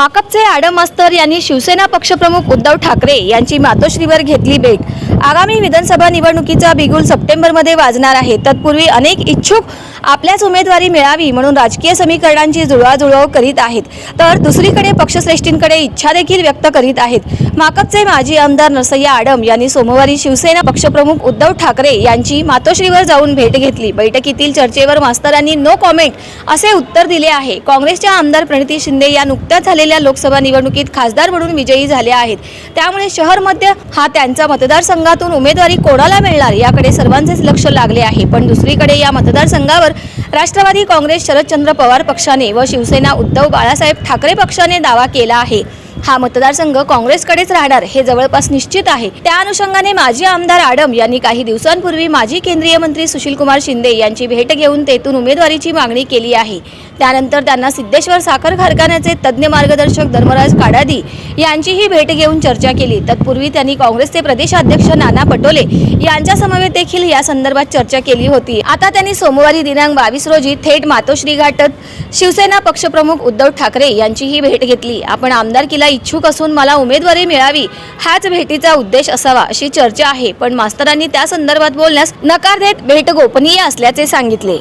माकपचे आडम मास्तर यांनी शिवसेना पक्षप्रमुख उद्धव ठाकरे यांची मातोश्रीवर घेतली भेट. आगामी विधानसभा निवडणुकीचा बिगुल सप्टेंबरमध्ये वाजणार आहे. तत्पूर्वी अनेक इच्छुक आपल्याच उमेदवारी मिळावी म्हणून राजकीय समीकरणांची जुळवाजुळव करीत आहेत. तर दुसरीकडे पक्षश्रेष्ठींकडे इच्छा देखील व्यक्त करीत आहेत. माकपचे माजी आमदार नरसय्या आडम यांनी सोमवारी शिवसेना पक्षप्रमुख उद्धव ठाकरे यांची मातोश्रीवर जाऊन भेट घेतली. बैठकीतील चर्चेवर मास्तरांनी नो कॉमेंट असे उत्तर दिले आहे. काँग्रेसच्या आमदार प्रणिती शिंदे या नुकत्याच झालेल्या लोकसभा निवडणुकीत खासदार म्हणून विजयी झाले आहेत. त्यामुळे शहर मध्य हा त्यांचा मतदारसंघातून उमेदवारी कोणाला मिळणार याकडे सर्वांचेच लक्ष लागले आहे. पण दुसरीकडे या मतदारसंघावर राष्ट्रवादी काँग्रेस शरदचंद्र पवार पक्षाने व शिवसेना उद्धव बाळासाहेब ठाकरे पक्षाने दावा केला आहे. हा मतदारसंघ काँग्रेसकडेच राहणार हे जवळपास निश्चित आहे. त्या अनुषंगाने माजी आमदार आडम यांनी काही दिवसांपूर्वी माजी केंद्रीय मंत्री सुशीलकुमार शिंदे यांची भेट घेऊन तेथून उमेदवारीची मागणी केली आहे. त्यानंतर त्यांना सिद्धेश्वर साखर कारखान्याचे तज्ज्ञ मार्गदर्शक धर्मराज काडादी यांचीही भेट घेऊन चर्चा केली. तत्पूर्वी त्यांनी काँग्रेसचे प्रदेशाध्यक्ष नाना पटोले यांच्या समवेत देखील या संदर्भात चर्चा केली होती. आता त्यांनी सोमवारी दिनांक बावीस रोजी थेट मातोश्री घाटत शिवसेना पक्षप्रमुख उद्धव ठाकरे यांचीही भेट घेतली. आपण आमदार आमदारकीला इच्छुक असून मला उमेदवारी मिळावी हाच भेटीचा उद्देश असावा अशी चर्चा आहे. पण मास्तरांनी त्या संदर्भात बोलण्यास नकार देत भेट गोपनीय असल्याचे सांगितले.